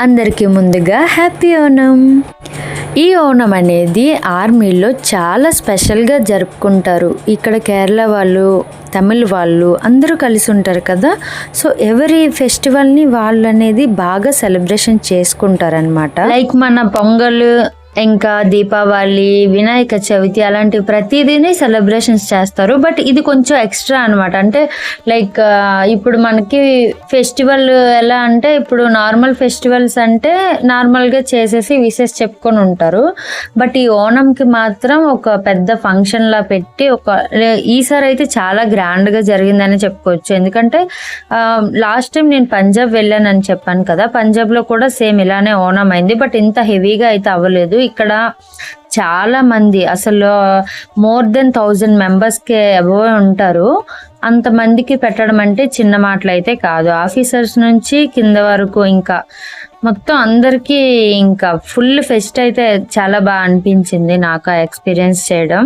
అందరికీ ముందుగా హ్యాపీ ఓనం. ఈ ఓణం అనేది ఆర్మీలో చాలా స్పెషల్గా జరుపుకుంటారు. ఇక్కడ కేరళ వాళ్ళు తమిళ్ వాళ్ళు అందరూ కలిసి ఉంటారు కదా. సో ఎవరి ఫెస్టివల్ని వాళ్ళు అనేది బాగా సెలబ్రేషన్ చేసుకుంటారనమాట లైక్ మన పొంగల్ ఇంకా దీపావళి వినాయక చవితి అలాంటి ప్రతిదీని సెలబ్రేషన్స్ చేస్తారు. బట్ ఇది కొంచెం ఎక్స్ట్రా అనమాట అంటే లైక్ ఇప్పుడు మనకి ఫెస్టివల్ ఎలా అంటే ఇప్పుడు నార్మల్ ఫెస్టివల్స్ అంటే నార్మల్గా చేసేసి విషెస్ చెప్పుకొని ఉంటారు. బట్ ఈ ఓణంకి మాత్రం ఒక పెద్ద ఫంక్షన్లా పెట్టి ఒక ఈసారి అయితే చాలా గ్రాండ్గా జరిగిందని చెప్పుకోవచ్చు. ఎందుకంటే లాస్ట్ టైం నేను పంజాబ్ వెళ్ళానని చెప్పాను కదా పంజాబ్లో కూడా సేమ్ ఇలానే ఓణం అయింది. బట్ ఇంత హెవీగా అయితే అవ్వలేదు. ఇక్కడ చాలా మంది అసలు మోర్ దెన్ థౌజండ్ మెంబర్స్కి అబవ్ ఉంటారు. అంతమందికి పెట్టడం అంటే చిన్న మాటలు అయితే కాదు. ఆఫీసర్స్ నుంచి కింద వరకు ఇంకా మొత్తం అందరికీ ఇంకా ఫుల్ ఫెస్ట్ అయితే చాలా బాగా అనిపించింది నాకు ఆ ఎక్స్పీరియన్స్ చేయడం.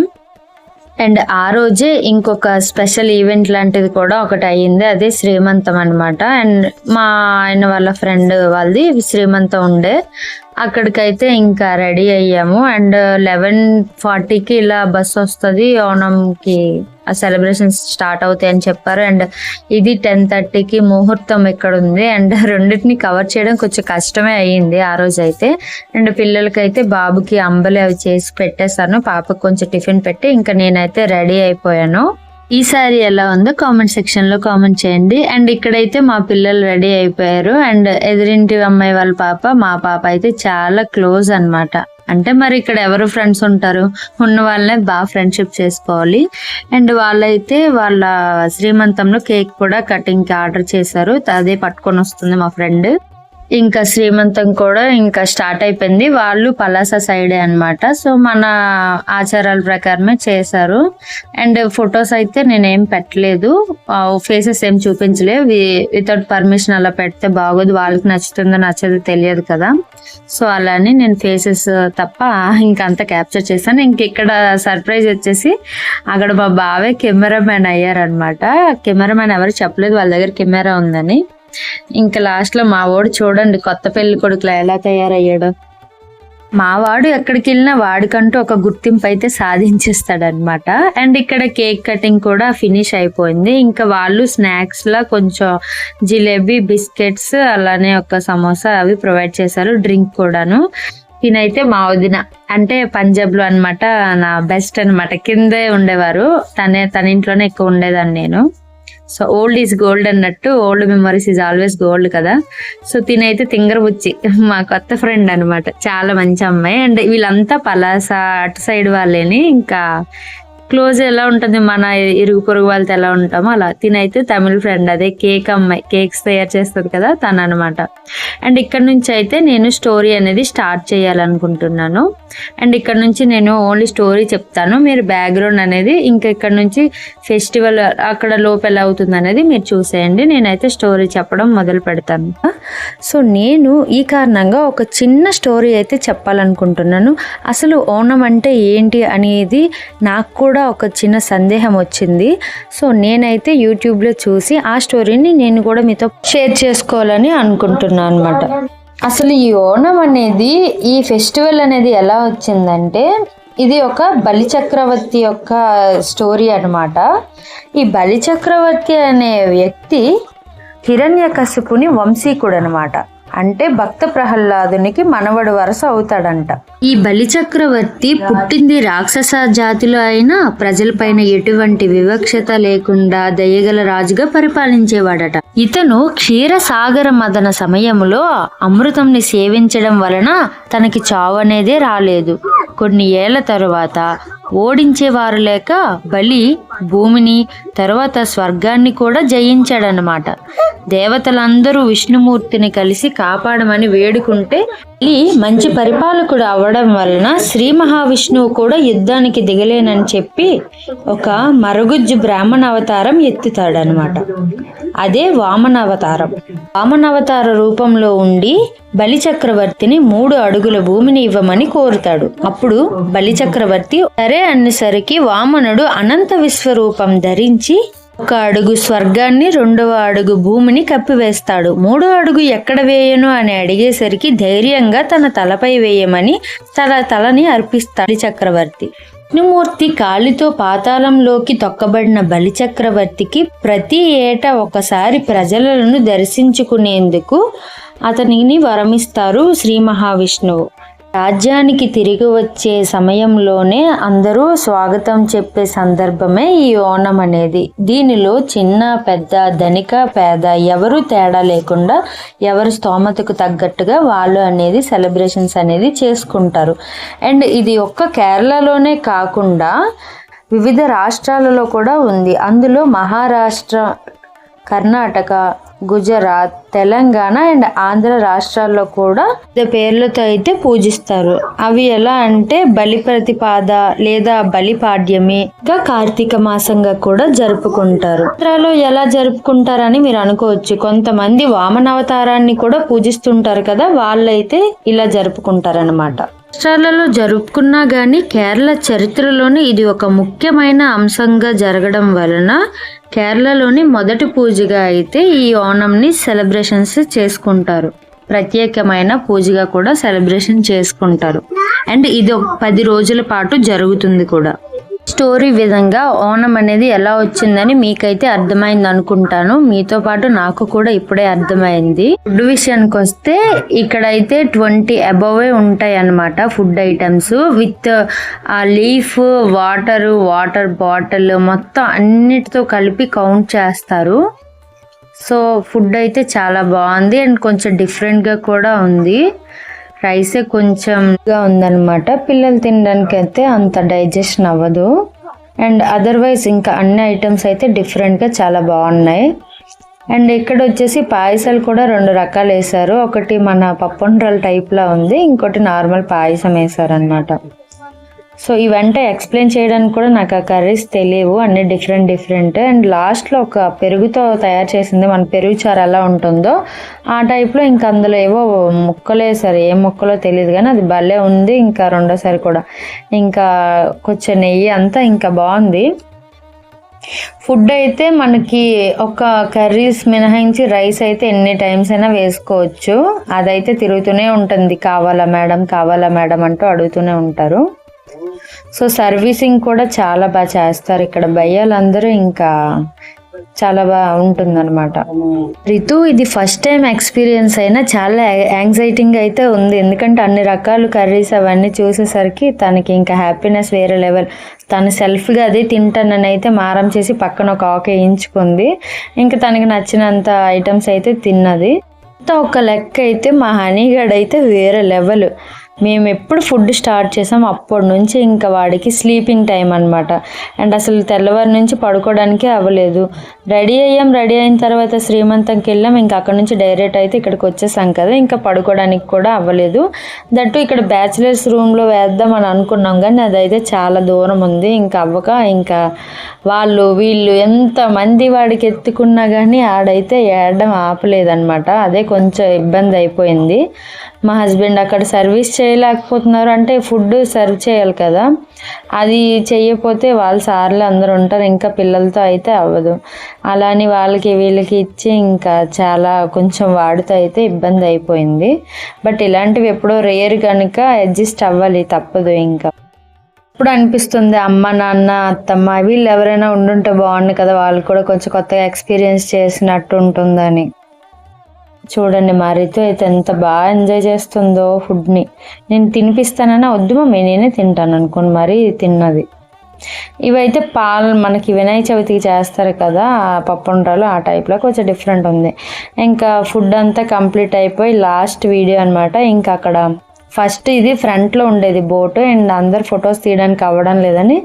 అండ్ ఆ రోజే ఇంకొక స్పెషల్ ఈవెంట్ లాంటిది కూడా ఒకటి అయ్యింది. అదే శ్రీమంతం అన్నమాట. అండ్ మా ఆయన వాళ్ళ ఫ్రెండ్ వాళ్ళది శ్రీమంతం ఉండే. అక్కడికైతే ఇంకా రెడీ అయ్యాము. అండ్ లెవెన్ ఫార్టీకి ఇలా బస్ వస్తుంది. ఓణంకి ఆ సెలబ్రేషన్స్ స్టార్ట్ అవుతాయి అని చెప్పారు. అండ్ ఇది టెన్ థర్టీకి ముహూర్తం ఇక్కడ ఉంది అండ్ రెండింటిని కవర్ చేయడం కొంచెం కష్టమే అయ్యింది ఆ రోజు అయితే అండ్ పిల్లలకైతే బాబుకి అంబలి అవి చేసి పెట్టేశాను. పాపకు కొంచెం టిఫిన్ పెట్టి ఇంకా నేనైతే రెడీ అయిపోయాను. ఈసారి ఎలా ఉందో కామెంట్ సెక్షన్లో కామెంట్ చేయండి. అండ్ ఇక్కడైతే మా పిల్లలు రెడీ అయిపోయారు. అండ్ ఎదురింటి అమ్మాయి వాళ్ళ పాప మా పాప అయితే చాలా క్లోజ్ అనమాట అంటే మరి ఇక్కడ ఎవరు ఫ్రెండ్స్ ఉంటారు? ఉన్న వాళ్ళనే బాగా ఫ్రెండ్షిప్ చేసుకోవాలి. అండ్ వాళ్ళైతే వాళ్ళ శ్రీమంతంలో కేక్ కూడా కటింగ్కి ఆర్డర్ చేశారు. అదే పట్టుకొని వస్తుంది మా ఫ్రెండ్ ఇంకా శ్రీమంతం కూడా ఇంకా స్టార్ట్ అయిపోయింది. వాళ్ళు పలాస సైడే అన్నమాట. సో మన ఆచారాల ప్రకారమే చేశారు. అండ్ ఫొటోస్ అయితే నేనేం పెట్టలేదు. ఫేసెస్ ఏం చూపించలేదు. వితౌట్ పర్మిషన్ అలా పెడితే బాగోదు. వాళ్ళకి నచ్చుతుందో నచ్చదో తెలియదు కదా. సో అలానే నేను ఫేసెస్ తప్ప ఇంకంతా క్యాప్చర్ చేశాను. ఇంక ఇక్కడ సర్ప్రైజ్ వచ్చేసి అక్కడ మా బావే కెమెరామ్యాన్ అయ్యారనమాట కెమెరామ్యాన్ ఎవరు చెప్పలేదు. వాళ్ళ దగ్గర కెమెరా ఉందని. ఇంకా లాస్ట్లో మా వాడు చూడండి కొత్త పెళ్ళి కొడుకులా ఎలా తయారయ్యాడో. మా వాడు ఎక్కడికి వెళ్ళినా వాడికంటూ ఒక గుర్తింపు అయితే సాధించేస్తాడనమాట అండ్ ఇక్కడ కేక్ కటింగ్ కూడా ఫినిష్ అయిపోయింది. ఇంకా వాళ్ళు స్నాక్స్లో కొంచెం జిలేబీ బిస్కెట్స్ అలానే ఒక సమోసా అవి ప్రొవైడ్ చేశారు. డ్రింక్ కూడాను. తినైతే మా వదిన. అంటే పంజాబ్లో అనమాట నా బెస్ట్ అన్నమాట. కిందే ఉండేవారు. తనే తన ఇంట్లోనే ఎక్కువ ఉండేదాన్ని నేను. సో ఓల్డ్ ఈజ్ గోల్డ్ అన్నట్టు old memories is always gold కదా. సో తినైతే తింగరబుచ్చి మా కొత్త ఫ్రెండ్ అనమాట చాలా మంచి అమ్మాయి. అండ్ వీళ్ళంతా పలాస అటు సైడ్ వాళ్ళేని ఇంకా క్లోజ్ ఎలా ఉంటుంది? మన ఇరుగు పొరుగు వాళ్ళతో ఎలా ఉంటామో అలా. తినైతే తమిళ ఫ్రెండ్ అదే. కేక్ అమ్మాయి. కేక్స్ తయారు చేస్తుంది కదా తను అనమాట అండ్ ఇక్కడ నుంచి అయితే నేను స్టోరీ అనేది స్టార్ట్ చేయాలనుకుంటున్నాను. అండ్ ఇక్కడ నుంచి నేను ఓన్లీ స్టోరీ చెప్తాను. మీరు బ్యాక్గ్రౌండ్ అనేది ఇంకా ఇక్కడ నుంచి ఫెస్టివల్ అక్కడ లోపు ఎలా అవుతుంది అనేది మీరు చూసేయండి. నేనైతే స్టోరీ చెప్పడం మొదలు పెడతాను. సో నేను ఈ కారణంగా ఒక చిన్న స్టోరీ అయితే చెప్పాలనుకుంటున్నాను. అసలు ఓణం అంటే ఏంటి అనేది నాకు కూడా ఒక చిన్న సందేహం వచ్చింది. సో నేనైతే యూట్యూబ్లో చూసి ఆ స్టోరీని నేను కూడా మీతో షేర్ చేసుకోవాలని అనుకుంటున్నాను అనమాట అసలు ఈ ఓణం అనేది ఈ ఫెస్టివల్ అనేది ఎలా వచ్చిందంటే ఇది ఒక బలి చక్రవర్తి యొక్క స్టోరీ అనమాట ఈ బలి చక్రవర్తి అనే వ్యక్తి హిరణ్యకశిపుని వంశీకుడు అనమాట అంటే భక్త ప్రహ్లాదునికి మనవడు వరస అవుతాడంట. ఈ బలి చక్రవర్తి పుట్టింది రాక్షస జాతిలో అయినా ప్రజలపైన ఎటువంటి వివక్షత లేకుండా దయగల రాజుగా పరిపాలించేవాడట. ఇతను క్షీరసాగర మదన సమయంలో అమృతంని సేవించడం వలన తనకి చావనేదే రాలేదు. కొన్ని ఏళ్ళ తరువాత ఓడించేవారు లేక బలి భూమిని తర్వాత స్వర్గాన్ని కూడా జయించాడనమాట దేవతలందరూ విష్ణుమూర్తిని కలిసి కాపాడమని వేడుకుంటే బలి మంచి పరిపాలకుడు అవ్వడం వలన శ్రీ మహావిష్ణువు కూడా యుద్ధానికి దిగలేనని చెప్పి ఒక మరుగుజ్జు బ్రాహ్మణ అవతారం ఎత్తుతాడనమాట అదే వామన అవతారం వామన అవతార రూపంలో ఉండి బలి చక్రవర్తిని మూడు అడుగుల భూమిని ఇవ్వమని కోరుతాడు. అప్పుడు బలి చక్రవర్తి సరే అన్నసరికి వామనుడు అనంత విశ్వరూపం ధరించి ఒక అడుగు స్వర్గాన్ని రెండవ అడుగు భూమిని కప్పివేస్తాడు. మూడో అడుగు ఎక్కడ వేయను అని అడిగేసరికి ధైర్యంగా తన తలపై వేయమని తన తలని అర్పిస్తాడు చక్రవర్తి. విష్ణుమూర్తి కాలితో పాతాళంలోకి తొక్కబడిన బలి చక్రవర్తికి ప్రతి ఏటా ఒకసారి ప్రజలను దర్శించుకునేందుకు అతనిని వరమిస్తారు శ్రీ మహావిష్ణువు. రాజ్యానికి తిరిగి వచ్చే సమయంలోనే అందరూ స్వాగతం చెప్పే సందర్భమే ఈ ఓణం అనేది. దీనిలో చిన్న పెద్ద ధనిక పేద ఎవరు తేడా లేకుండా ఎవరి స్తోమతకు తగ్గట్టుగా వాళ్ళు అనేది సెలబ్రేషన్స్ అనేది చేసుకుంటారు. అండ్ ఇది ఒక్క కేరళలోనే కాకుండా వివిధ రాష్ట్రాలలో కూడా ఉంది. అందులో మహారాష్ట్ర కర్ణాటక గుజరాత్ తెలంగాణ అండ్ ఆంధ్ర రాష్ట్రాల్లో కూడా వివిధ పేర్లతో అయితే పూజిస్తారు. అవి ఎలా అంటే బలి ప్రతిపాద లేదా బలిపాడ్యమి ఇంకా కార్తీక మాసంగా కూడా జరుపుకుంటారు. ఆంధ్రాలో ఎలా జరుపుకుంటారని మీరు అనుకోవచ్చు. కొంతమంది వామనావతారాన్ని కూడా పూజిస్తుంటారు కదా వాళ్ళైతే ఇలా జరుపుకుంటారనమాట రాష్ట్రాలలో జరుపుకున్నా కానీ కేరళ చరిత్రలోనే ఇది ఒక ముఖ్యమైన అంశంగా జరగడం వలన కేరళలోని మొదటి పూజగా అయితే ఈ ఓణంని సెలబ్రేషన్స్ చేసుకుంటారు. ప్రత్యేకమైన పూజగా కూడా సెలబ్రేషన్ చేసుకుంటారు. అండ్ ఇది ఒక పది రోజుల పాటు జరుగుతుంది కూడా. స్టోరీ విధంగా ఓణం అనేది ఎలా వచ్చిందని మీకైతే అర్థమైంది అనుకుంటాను. మీతో పాటు నాకు కూడా ఇప్పుడే అర్థమైంది. ఫుడ్ విషయానికి వస్తే ఇక్కడైతే ట్వంటీ అబోవే ఉంటాయి అన్నమాట ఫుడ్ ఐటమ్స్. విత్ ఆ లీఫ్ వాటర్ వాటర్ బాటిల్ మొత్తం అన్నిటితో కలిపి కౌంట్ చేస్తారు. సో ఫుడ్ అయితే చాలా బాగుంది అండ్ కొంచెం డిఫరెంట్గా కూడా ఉంది. రైస్ కొంచెంగా ఉందన్నమాట. పిల్లలు తినడానికి అయితే అంత డైజెషన్ అవ్వదు. అండ్ అదర్వైజ్ ఇంకా అన్ని ఐటమ్స్ అయితే డిఫరెంట్గా చాలా బాగున్నాయి. అండ్ ఇక్కడ వచ్చేసి పాయసాలు కూడా రెండు రకాలు వేశారు. ఒకటి మన పప్పుండ్రల్ టైప్లో ఉంది. ఇంకోటి నార్మల్ పాయసం వేశారనమాట సో ఇవంటే ఎక్స్ప్లెయిన్ చేయడానికి కూడా నాకు ఆ కర్రీస్ తెలియవు అన్ని డిఫరెంట్ డిఫరెంట్ అండ్ లాస్ట్లో ఒక పెరుగుతో తయారు చేసింది మన పెరుగు చారు ఎలా ఉంటుందో ఆ టైప్లో ఇంకా అందులో ఏవో ముక్కలే సరే ఏ ముక్కలో తెలియదు కానీ అది భలే ఉంది ఇంకా రెండోసారి కూడా. ఇంకా కొంచెం నెయ్యి అంతా ఇంకా బాగుంది. ఫుడ్ అయితే మనకి ఒక కర్రీస్ మినహాయించి రైస్ అయితే ఎన్ని టైమ్స్ అయినా వేసుకోవచ్చు. అదైతే తిరుగుతూనే ఉంటుంది కావాలా మేడం కావాలా మేడం అంటూ అడుగుతూనే ఉంటారు. సో సర్వీసింగ్ కూడా చాలా బాగా చేస్తారు. ఇక్కడ భయ్యాలందరూ ఇంకా చాలా బాగా ఉంటుందన్నమాట. రితు ఇది ఫస్ట్ టైం ఎక్స్పీరియన్స్ అయినా చాలా యాంగ్జైటింగ్ అయితే ఉంది. ఎందుకంటే అన్ని రకాల కర్రీస్ అవన్నీ చూసేసరికి తనకి ఇంకా హ్యాపీనెస్ వేరే లెవెల్. తను సెల్ఫ్గా అదే తింటానని అయితే మారం చేసి పక్కన ఒక ఆకే వేయించుకుంది. ఇంకా తనకి నచ్చినంత ఐటమ్స్ అయితే తిన్నది. ఒక లెక్క అయితే మా హనీగడ్ అయితే వేరే లెవెల్. మేము ఎప్పుడు ఫుడ్ స్టార్ట్ చేసాం అప్పటి నుంచి ఇంకా వాడికి స్లీపింగ్ టైం అనమాట అండ్ అసలు తెల్లవారి నుంచి పడుకోవడానికి అవ్వలేదు. రెడీ అయ్యాం రెడీ అయిన తర్వాత శ్రీమంతంకి వెళ్ళాం. ఇంకా అక్కడ నుంచి డైరెక్ట్ అయితే ఇక్కడికి వచ్చేసాం కదా ఇంకా పడుకోవడానికి కూడా అవ్వలేదు. దట్టు ఇక్కడ బ్యాచిలర్స్ రూమ్లో వేద్దాం అని అనుకున్నాం కానీ అదైతే చాలా దూరం ఉంది. ఇంకా అవ్వక ఇంకా వాళ్ళు వీళ్ళు ఎంతమంది వాడికి ఎత్తుకున్నా కానీ ఆడైతే ఏడడం ఆపలేదన్నమాట. అదే కొంచెం ఇబ్బంది అయిపోయింది. మా హస్బెండ్ అక్కడ సర్వీస్ చేయలేకపోతున్నారు. అంటే ఫుడ్ సర్వ్ చేయాలి కదా. అది చేయకపోతే వాళ్ళ సార్లు అందరూ ఉంటారు. ఇంకా పిల్లలతో అయితే అవ్వదు. అలాని వాళ్ళకి వీళ్ళకి ఇచ్చి ఇంకా చాలా కొంచెం వాడితో అయితే ఇబ్బంది అయిపోయింది. బట్ ఇలాంటివి ఎప్పుడో రేర్ కనుక అడ్జస్ట్ అవ్వాలి తప్పదు ఇంకా. ఇప్పుడు అనిపిస్తుంది అమ్మ నాన్న అత్తమ్మ వీళ్ళు ఎవరైనా ఉండుంటే బాగుండు కదా. వాళ్ళు కూడా కొంచెం కొత్తగా ఎక్స్పీరియన్స్ చేసినట్టు ఉంటుందని. చూడండి మా రితు అయితే ఎంత బాగా ఎంజాయ్ చేస్తుందో ఫుడ్ని నేను తినిపిస్తానన్నా వద్దు మమ్మీ నేనే తింటాను అనుకోండి మరి తిన్నది. ఇవైతే పాలు మనకి వినాయక చవితికి చేస్తారు కదా పప్పుండ్రాలు ఆ టైప్లో కొంచెం డిఫరెంట్ ఉంది. ఇంకా ఫుడ్ అంతా కంప్లీట్ అయిపోయి లాస్ట్ వీడియో అనమాట ఇంకా అక్కడ ఫస్ట్ ఇది ఫ్రంట్లో ఉండేది బోటు అండ్ అందరు ఫొటోస్ తీయడానికి అవ్వడం లేదని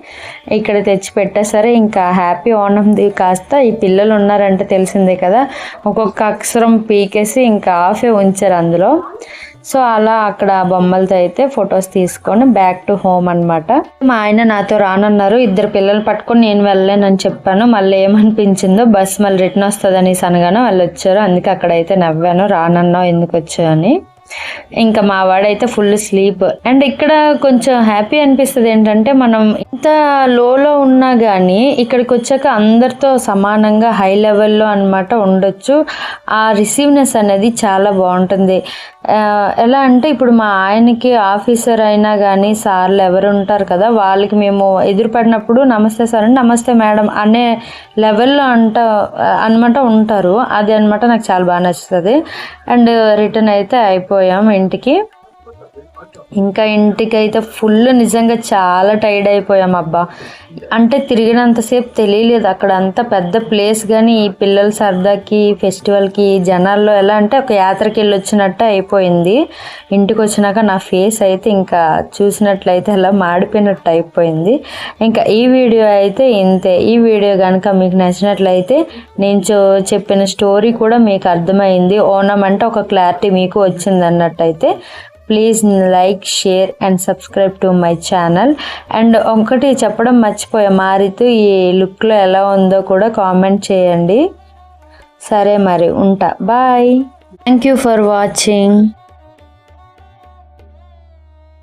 ఇక్కడ తెచ్చి పెట్టేసరి ఇంకా హ్యాపీ ఓనంది కాస్త ఈ పిల్లలు ఉన్నారంటే తెలిసిందే కదా. ఒక్కొక్క అక్షరం పీకేసి ఇంకా ఆఫే ఉంచారు అందులో. సో అలా అక్కడ బొమ్మలతో అయితే ఫొటోస్ తీసుకొని బ్యాక్ టు హోమ్ అనమాట మా ఆయన నాతో రానున్నారు ఇద్దరు పిల్లలు పట్టుకొని నేను వెళ్ళలేనని చెప్పాను మళ్ళీ ఏమనిపించిందో బస్ మళ్ళీ రిటర్న్ వస్తుందని సనగానో వాళ్ళు వచ్చారు. అందుకే అక్కడైతే నవ్వాను రానన్నావు ఎందుకు వచ్చావు అని. ఇంకా మా వాడైతే ఫుల్ స్లీప్ అండ్ ఇక్కడ కొంచెం హ్యాపీ అనిపిస్తుంది ఏంటంటే మనం ఇంత లోలో ఉన్నా కానీ ఇక్కడికి వచ్చాక అందరితో సమానంగా హై లెవెల్లో అన్నమాట ఉండొచ్చు. ఆ రిసీవ్నెస్ అనేది చాలా బాగుంటుంది. ఎలా అంటే ఇప్పుడు మా ఆయనకి ఆఫీసర్ అయినా కానీ సార్లు ఎవరు ఉంటారు కదా వాళ్ళకి మేము ఎదురుపడినప్పుడు నమస్తే సార్ అండి నమస్తే మేడం అనే లెవెల్లో అంట అనమాట ఉంటారు. అది అనమాట నాకు చాలా బాగా నచ్చుతుంది. అండ్ రిటర్న్ అయితే అయిపోయాం ఇంటికి. ఇంకా ఇంటికి అయితే ఫుల్ నిజంగా చాలా టైర్డ్ అయిపోయాం అబ్బా. అంటే తిరిగినంతసేపు తెలియలేదు. అక్కడ అంత పెద్ద ప్లేస్ కానీ ఈ పిల్లల సరదాకి ఫెస్టివల్కి జనాల్లో ఎలా అంటే ఒక యాత్రకి వెళ్ళి వచ్చినట్టు అయిపోయింది. ఇంటికి వచ్చినాక నా ఫేస్ అయితే ఇంకా చూసినట్లయితే అలా మాడిపోయినట్టు అయిపోయింది. ఇంకా ఈ వీడియో అయితే ఇంతే. ఈ వీడియో కనుక మీకు నచ్చినట్లయితే నేను చెప్పిన స్టోరీ కూడా మీకు అర్థమైంది. ఓనం అంటే ఒక క్లారిటీ మీకు వచ్చింది అన్నట్టయితే please like share and subscribe to my channel and ఒకటి చెప్పడం మర్చిపోయా. మారితూ ఈ లుక్లో ఎలా ఉందో కూడా కామెంట్ చేయండి. సరే మరి ఉంటా. Bye thank you for watching